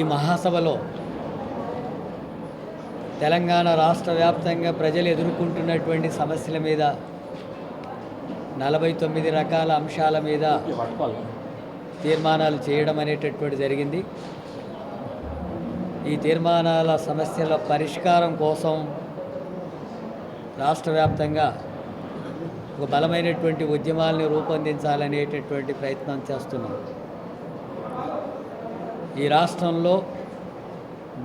ఈ మహాసభలో తెలంగాణ రాష్ట్ర వ్యాప్తంగా ప్రజలు ఎదుర్కొంటున్నటువంటి సమస్యల మీద నలభై తొమ్మిది రకాల అంశాల మీద తీర్మానాలు చేయడం అనేటటువంటి జరిగింది. ఈ తీర్మానాల సమస్యల పరిష్కారం కోసం రాష్ట్ర వ్యాప్తంగా ఒక బలమైనటువంటి ఉద్యమాలను రూపొందించాలనేటటువంటి ప్రయత్నం చేస్తున్నాం. ఈ రాష్ట్రంలో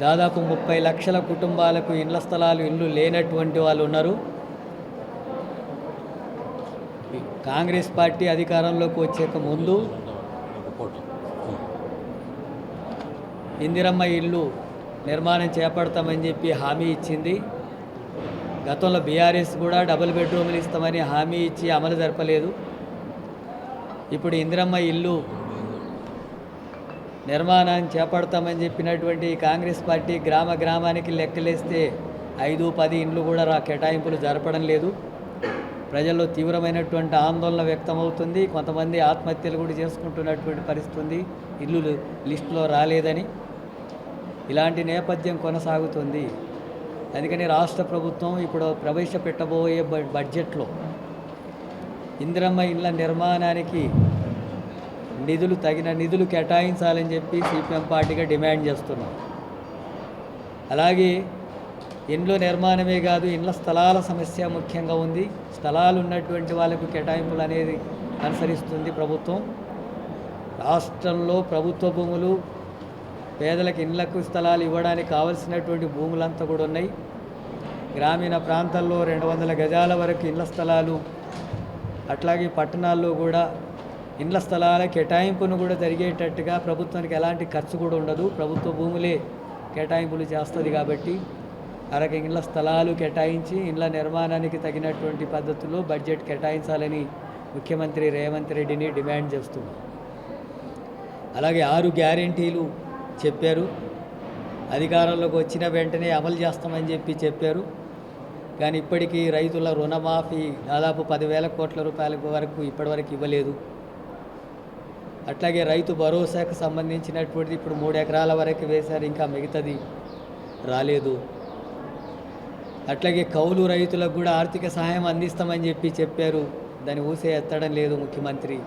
దాదాపు ముప్పై లక్షల కుటుంబాలకు ఇండ్ల స్థలాలు ఇల్లు లేనటువంటి వాళ్ళు ఉన్నారు. కాంగ్రెస్ పార్టీ అధికారంలోకి వచ్చేక ముందు ఇందిరమ్మ ఇల్లు నిర్మాణం చేపడతామని చెప్పి హామీ ఇచ్చింది. గతంలో బీఆర్ఎస్ కూడా డబుల్ బెడ్రూమ్లు ఇస్తామని హామీ ఇచ్చి అమలు జరపలేదు. ఇప్పుడు ఇందిరమ్మ ఇల్లు నిర్మాణాన్ని చేపడతామని చెప్పినటువంటి కాంగ్రెస్ పార్టీ గ్రామ గ్రామానికి లెక్కలేస్తే ఐదు పది ఇండ్లు కూడా రా కేటాయింపులు జరపడం లేదు. ప్రజల్లో తీవ్రమైనటువంటి ఆందోళన వ్యక్తమవుతుంది. కొంతమంది ఆత్మహత్యలు కూడా చేసుకుంటున్నటువంటి పరిస్థితి ఉంది. ఇల్లు లిస్టులో రాలేదని ఇలాంటి నేపథ్యం కొనసాగుతుంది. అందుకని రాష్ట్ర ప్రభుత్వం ఇప్పుడు ప్రవేశపెట్టబోయే బడ్జెట్లో ఇందిరమ్మ ఇళ్ళ నిర్మాణానికి నిధులు తగిన నిధులు కేటాయించాలని చెప్పి సిపిఎం పార్టీగా డిమాండ్ చేస్తున్నాం. అలాగే ఇండ్లు నిర్మాణమే కాదు ఇండ్ల స్థలాల సమస్య ముఖ్యంగా ఉంది. స్థలాలు ఉన్నటువంటి వాళ్ళకు కేటాయింపులు అనేది అనుసరిస్తుంది ప్రభుత్వం. రాష్ట్రంలో ప్రభుత్వ భూములు పేదలకు ఇండ్లకు స్థలాలు ఇవ్వడానికి కావలసినటువంటి భూములంతా కూడా ఉన్నాయి. గ్రామీణ ప్రాంతాల్లో రెండు వందల గజాల వరకు ఇండ్ల స్థలాలు అట్లాగే పట్టణాల్లో కూడా ఇండ్ల స్థలాల కేటాయింపును కూడా జరిగేటట్టుగా ప్రభుత్వానికి ఎలాంటి ఖర్చు కూడా ఉండదు. ప్రభుత్వ భూములే కేటాయింపులు చేస్తుంది కాబట్టి అలాగే ఇండ్ల స్థలాలు కేటాయించి ఇండ్ల నిర్మాణానికి తగినటువంటి పద్ధతిలో బడ్జెట్ కేటాయించాలని ముఖ్యమంత్రి రేవంత్ రెడ్డిని డిమాండ్ చేస్తున్నారు అలాగే ఆరు గ్యారెంటీలు చెప్పారు. అధికారంలోకి వచ్చిన వెంటనే అమలు చేస్తామని చెప్పి చెప్పారు. కానీ ఇప్పటికీ రైతుల రుణమాఫీ దాదాపు పదివేల కోట్ల రూపాయల వరకు ఇప్పటివరకు ఇవ్వలేదు. అట్లాగే రైతు భరోసాకు సంబంధించినటువంటిది ఇప్పుడు మూడు ఎకరాల వరకు వేశారు ఇంకా మిగతాది రాలేదు. అట్లాగే కౌలు రైతులకు కూడా ఆర్థిక సహాయం అందిస్తామని చెప్పి చెప్పారు. దాన్ని ఊసే ఎత్తడం లేదు ముఖ్యమంత్రి.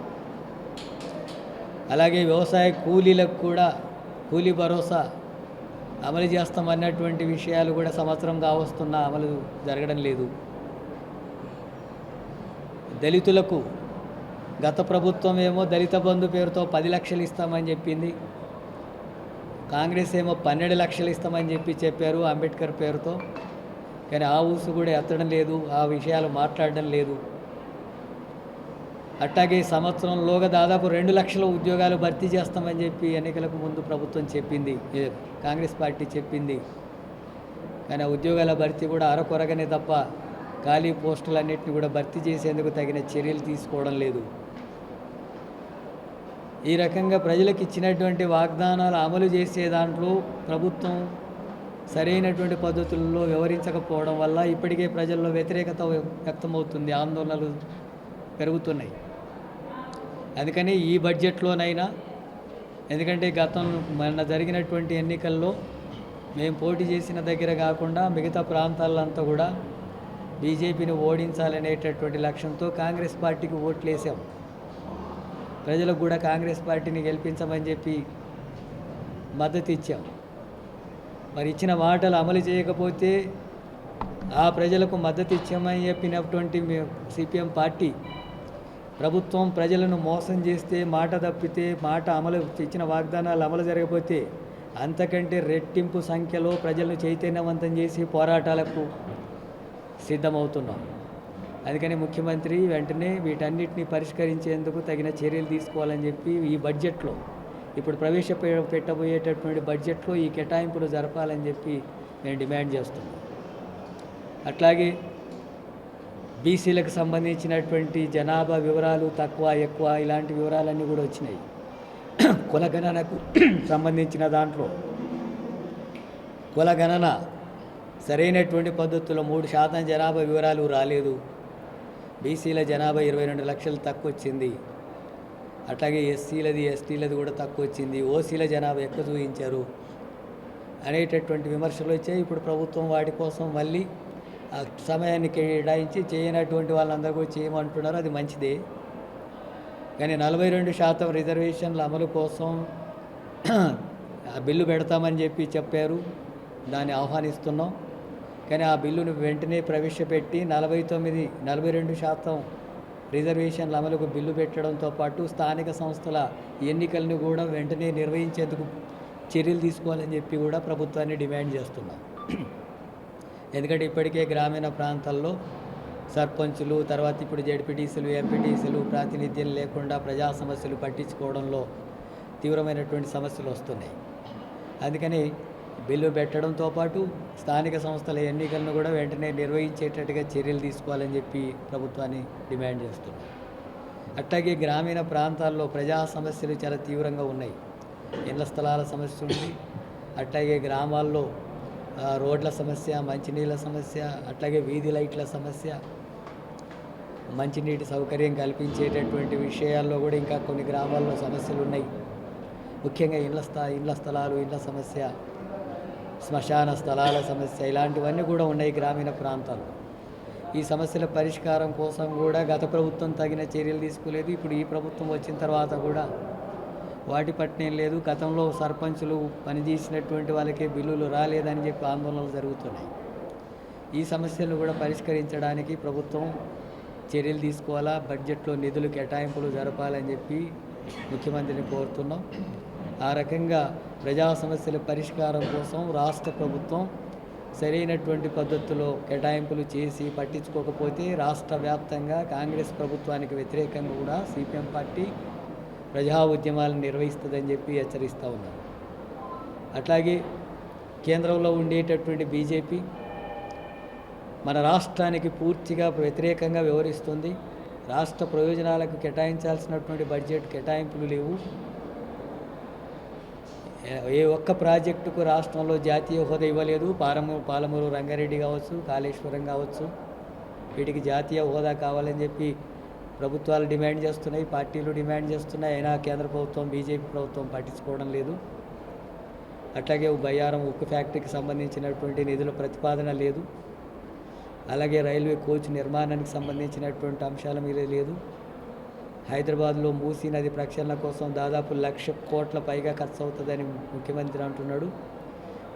అలాగే వ్యవసాయ కూలీలకు కూడా కూలీ భరోసా అమలు చేస్తామన్నటువంటి విషయాలు కూడా సంవత్సరం కావస్తున్నా అమలు జరగడం లేదు. దళితులకు గత ప్రభుత్వం ఏమో దళిత బంధు పేరుతో పది లక్షలు ఇస్తామని చెప్పింది. కాంగ్రెస్ ఏమో పన్నెండు లక్షలు ఇస్తామని చెప్పి చెప్పారు అంబేద్కర్ పేరుతో. కానీ ఆ ఊసు కూడా ఎత్తడం లేదు ఆ విషయాలు మాట్లాడడం లేదు. అట్టాగే ఈ సంవత్సరంలోగా దాదాపు రెండు లక్షల ఉద్యోగాలు భర్తీ చేస్తామని చెప్పి ఎన్నికలకు ముందు ప్రభుత్వం చెప్పింది. కాంగ్రెస్ పార్టీ చెప్పింది. కానీ ఆ ఉద్యోగాల భర్తీ కూడా అరకొరగనే తప్ప ఖాళీ పోస్టులన్నింటినీ కూడా భర్తీ చేసేందుకు తగిన చర్యలు తీసుకోవడం లేదు. ఈ రకంగా ప్రజలకు ఇచ్చినటువంటి వాగ్దానాలు అమలు చేసే దాంట్లో ప్రభుత్వం సరైనటువంటి పద్ధతుల్లో వివరించకపోవడం వల్ల ఇప్పటికే ప్రజల్లో వ్యతిరేకత వ్యక్తమవుతుంది ఆందోళనలు పెరుగుతున్నాయి. అందుకని ఈ బడ్జెట్లోనైనా ఎందుకంటే గతం మొన్న జరిగినటువంటి ఎన్నికల్లో మేము పోటీ చేసిన దగ్గర కాకుండా మిగతా ప్రాంతాలంతా కూడా బీజేపీని ఓడించాలనేటటువంటి లక్ష్యంతో కాంగ్రెస్ పార్టీకి ఓట్లు వేసాం ప్రజలకు కూడా కాంగ్రెస్ పార్టీని గెలిపించమని చెప్పి మద్దతు ఇచ్చాం. మరి ఇచ్చిన మాటలు అమలు చేయకపోతే ఆ ప్రజలకు మద్దతు ఇచ్చామని చెప్పినటువంటి సిపిఎం పార్టీ ప్రభుత్వం ప్రజలను మోసం చేస్తే మాట తప్పితే మాట అమలు ఇచ్చిన వాగ్దానాలు అమలు జరగకపోతే అంతకంటే రెట్టింపు సంఖ్యలో ప్రజలను చైతన్యవంతం చేసి పోరాటాలకు సిద్ధమవుతున్నాం. అందుకని ముఖ్యమంత్రి వెంటనే వీటన్నిటిని పరిష్కరించేందుకు తగిన చర్యలు తీసుకోవాలని చెప్పి ఈ బడ్జెట్లో ఇప్పుడు ప్రవేశ పెట్టబోయేటటువంటి బడ్జెట్లో ఈ కేటాయింపులు జరపాలని చెప్పి నేను డిమాండ్ చేస్తున్నాను. అట్లాగే బీసీలకు సంబంధించినటువంటి జనాభా వివరాలు తక్కువ ఎక్కువ ఇలాంటి వివరాలన్నీ కూడా వచ్చినాయి. కులగణనకు సంబంధించిన దాంట్లో కులగణన సరైనటువంటి పద్ధతుల్లో మూడు శాతం జనాభా వివరాలు రాలేదు. బీసీల జనాభా ఇరవై రెండు లక్షలు తక్కువ వచ్చింది అట్లాగే ఎస్సీలది ఎస్టీలది కూడా తక్కువ వచ్చింది ఓసీల జనాభా ఎక్కువ చూపించారు. అనేటటువంటి విమర్శలు వచ్చాయి. ఇప్పుడు ప్రభుత్వం వాటి కోసం మళ్ళీ ఆ సమయాన్ని కేటాయించి చేయనటువంటి వాళ్ళందరూ కూడా చేయమంటున్నారు. అది మంచిదే. కానీ నలభై రెండు శాతం రిజర్వేషన్ల అమలు కోసం ఆ బిల్లు పెడతామని చెప్పి చెప్పారు. దాన్ని ఆహ్వానిస్తున్నాం. కానీ ఆ బిల్లును వెంటనే ప్రవేశపెట్టి నలభై తొమ్మిది నలభై రెండు శాతం రిజర్వేషన్ల అమలుకు బిల్లు పెట్టడంతో పాటు స్థానిక సంస్థల ఎన్నికలను కూడా వెంటనే నిర్వహించేందుకు చర్యలు తీసుకోవాలని చెప్పి కూడా ప్రభుత్వాన్ని డిమాండ్ చేస్తున్నాం. ఎందుకంటే ఇప్పటికే గ్రామీణ ప్రాంతాల్లో సర్పంచులు తర్వాత ఇప్పుడు జడ్పీటీసీలు ఎంపీటీసీలు ప్రాతినిధ్యం లేకుండా ప్రజా సమస్యలు పట్టించుకోవడంలో తీవ్రమైనటువంటి సమస్యలు వస్తున్నాయి. అందుకని బిల్లు పెట్టడంతో పాటు స్థానిక సంస్థల ఎన్నికలను కూడా వెంటనే నిర్వహించేటట్టుగా చర్యలు తీసుకోవాలని చెప్పి ప్రభుత్వాన్ని డిమాండ్ చేస్తున్నాం. అట్లాగే గ్రామీణ ప్రాంతాల్లో ప్రజా సమస్యలు చాలా తీవ్రంగా ఉన్నాయి. ఇళ్ళ స్థలాల సమస్య ఉంది. అట్లాగే గ్రామాల్లో రోడ్ల సమస్య మంచినీళ్ళ సమస్య అట్లాగే వీధి లైట్ల సమస్య మంచినీటి సౌకర్యం కల్పించేటటువంటి విషయాల్లో కూడా ఇంకా కొన్ని గ్రామాల్లో సమస్యలు ఉన్నాయి. ముఖ్యంగా ఇళ్ళ స్థా ఇళ్ళ స్థలాలు ఇళ్ళ సమస్య శ్మశాన స్థలాల సమస్య ఇలాంటివన్నీ కూడా ఉన్నాయి గ్రామీణ ప్రాంతాల్లో. ఈ సమస్యల పరిష్కారం కోసం కూడా గత ప్రభుత్వం తగిన చర్యలు తీసుకోలేదు. ఇప్పుడు ఈ ప్రభుత్వం వచ్చిన తర్వాత కూడా వాటి పట్టణం లేదు. గతంలో సర్పంచులు పనిచేసినటువంటి వాళ్ళకే బిల్లులు రాలేదని చెప్పి ఆందోళనలు జరుగుతున్నాయి. ఈ సమస్యలను కూడా పరిష్కరించడానికి ప్రభుత్వం చర్యలు తీసుకోవాలా? బడ్జెట్లో నిధులు కేటాయింపులు జరపాలని చెప్పి ముఖ్యమంత్రిని కోరుతున్నాం. ఆ రకంగా ప్రజా సమస్యల పరిష్కారం కోసం రాష్ట్ర ప్రభుత్వం సరైనటువంటి పద్ధతిలో కేటాయింపులు చేసి పట్టించుకోకపోతే రాష్ట్ర వ్యాప్తంగా కాంగ్రెస్ ప్రభుత్వానికి వ్యతిరేకంగా కూడా సిపిఎం పార్టీ ప్రజా ఉద్యమాలను నిర్వహిస్తుందని చెప్పి హెచ్చరిస్తూ ఉన్నారు అట్లాగే కేంద్రంలో ఉండేటటువంటి బీజేపీ మన రాష్ట్రానికి పూర్తిగా వ్యతిరేకంగా వ్యవహరిస్తుంది. రాష్ట్ర ప్రయోజనాలకు కేటాయించాల్సినటువంటి బడ్జెట్ కేటాయింపులు లేవు. ఏ- ఒక్క ప్రాజెక్టుకు రాష్ట్రంలో జాతీయ హోదా ఇవ్వలేదు. పారము పాలమూరు రంగారెడ్డి కావచ్చు కాళేశ్వరం కావచ్చు. వీటికి జాతీయ హోదా కావాలని చెప్పి ప్రభుత్వాలు డిమాండ్ చేస్తున్నాయి పార్టీలు డిమాండ్ చేస్తున్నాయి. అయినా కేంద్ర ప్రభుత్వం బీజేపీ ప్రభుత్వం పట్టించుకోవడం లేదు. అట్లాగే బయ్యారం ఉక్కు ఫ్యాక్టరీకి సంబంధించినటువంటి నిధుల ప్రతిపాదన లేదు. అలాగే రైల్వే కోచ్ నిర్మాణానికి సంబంధించినటువంటి అంశాల మీద లేదు. హైదరాబాద్లో మూసీ నది ప్రక్షాళన కోసం దాదాపు లక్ష కోట్ల పైగా ఖర్చు అవుతుందని ముఖ్యమంత్రి అంటున్నాడు.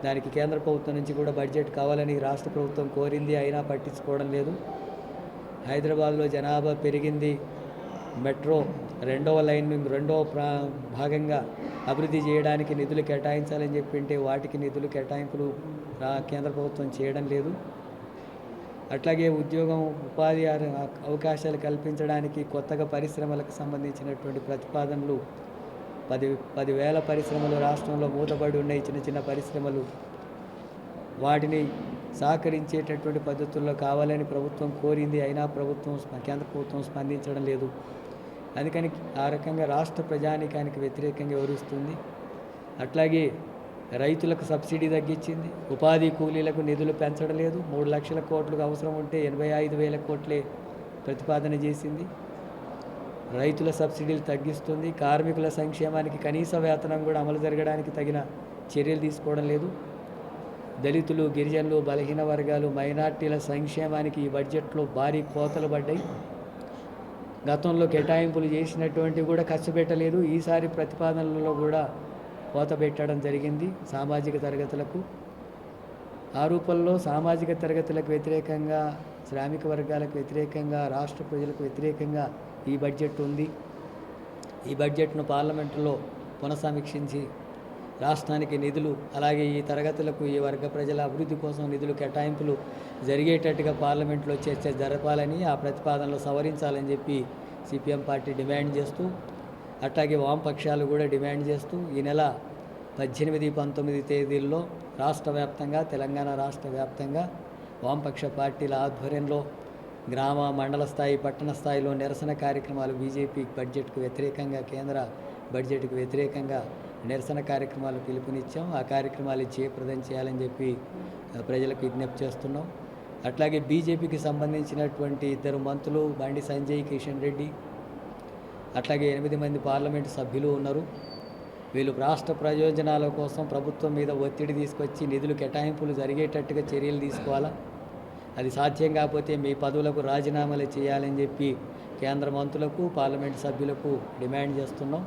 దానికి కేంద్ర ప్రభుత్వం నుంచి కూడా బడ్జెట్ కావాలని రాష్ట్ర ప్రభుత్వం కోరింది అయినా పట్టించుకోవడం లేదు. హైదరాబాద్లో జనాభా పెరిగింది. మెట్రో రెండవ లైన్ రెండవ ప్రా భాగంగా అభివృద్ధి చేయడానికి నిధులు కేటాయించాలని చెప్పింటే వాటికి నిధులు కేటాయింపులు కేంద్ర ప్రభుత్వం చేయడం లేదు. అట్లాగే ఉద్యోగం ఉపాధి అవకాశాలు కల్పించడానికి కొత్తగా పరిశ్రమలకు సంబంధించినటువంటి ప్రతిపాదనలు పది పదివేల పరిశ్రమలు రాష్ట్రంలో మూతపడి ఉన్నాయి. చిన్న చిన్న పరిశ్రమలు వాటిని సహకరించేటటువంటి పద్ధతుల్లో కావాలని ప్రభుత్వం కోరింది. అయినా ప్రభుత్వం కేంద్ర ప్రభుత్వం స్పందించడం లేదు. అందుకని ఆ రకంగా రాష్ట్ర ప్రజానికానికి వ్యతిరేకంగా వివరిస్తుంది అట్లాగే రైతులకు సబ్సిడీ తగ్గించింది. ఉపాధి కూలీలకు నిధులు పెంచడం లేదు మూడు లక్షల కోట్లకు అవసరం ఉంటే ఎనభై ఐదు వేల కోట్లే ప్రతిపాదన చేసింది. రైతుల సబ్సిడీలు తగ్గిస్తుంది. కార్మికుల సంక్షేమానికి కనీస వేతనం కూడా అమలు జరగడానికి తగిన చర్యలు తీసుకోవడం లేదు. దళితులు గిరిజనులు బలహీన వర్గాలు మైనార్టీల సంక్షేమానికి ఈ బడ్జెట్లో భారీ కోతలు పడ్డాయి. గతంలో కేటాయింపులు చేసినటువంటివి కూడా ఖర్చు పెట్టలేదు. ఈసారి ప్రతిపాదనలలో కూడా కోత పెట్టడం జరిగింది సామాజిక తరగతులకు. ఆ రూపంలో సామాజిక తరగతులకు వ్యతిరేకంగా శ్రామిక వర్గాలకు వ్యతిరేకంగా రాష్ట్ర ప్రజలకు వ్యతిరేకంగా ఈ బడ్జెట్ ఉంది. ఈ బడ్జెట్ను పార్లమెంటులో పునఃసమీక్షించి రాష్ట్రానికి నిధులు అలాగే ఈ తరగతులకు ఈ వర్గ ప్రజల అభివృద్ధి కోసం నిధులు కేటాయింపులు జరిగేటట్టుగా పార్లమెంట్లో చర్చ జరపాలని ఆ ప్రతిపాదనలు సవరించాలని చెప్పి సిపిఎం పార్టీ డిమాండ్ చేస్తూ అట్లాగే వామపక్షాలు కూడా డిమాండ్ చేస్తూ ఈ నెల పద్దెనిమిది పంతొమ్మిది తేదీల్లో రాష్ట్ర వ్యాప్తంగా తెలంగాణ రాష్ట్ర వ్యాప్తంగా వామపక్ష పార్టీల ఆధ్వర్యంలో గ్రామ మండల స్థాయి పట్టణ స్థాయిలో నిరసన కార్యక్రమాలు బీజేపీ బడ్జెట్కు వ్యతిరేకంగా కేంద్ర బడ్జెట్కు వ్యతిరేకంగా నిరసన కార్యక్రమాలు పిలుపునిచ్చాం. ఆ కార్యక్రమాలు జయప్రదం చేయాలని చెప్పి ప్రజలకు విజ్ఞప్తి చేస్తున్నాం. అట్లాగే బీజేపీకి సంబంధించినటువంటి ఇద్దరు మంత్రులు బండి సంజయ్ కిషన్ రెడ్డి అట్లాగే ఎనిమిది మంది పార్లమెంటు సభ్యులు ఉన్నారు. వీళ్ళు రాష్ట్ర ప్రయోజనాల కోసం ప్రభుత్వం మీద ఒత్తిడి తీసుకొచ్చి నిధులు కేటాయింపులు జరిగేటట్టుగా చర్యలు తీసుకోవాలా? అది సాధ్యం కాకపోతే మీ పదవులకు రాజీనామాలు చేయాలని చెప్పి కేంద్ర మంత్రులకు పార్లమెంట్ సభ్యులకు డిమాండ్ చేస్తున్నాం.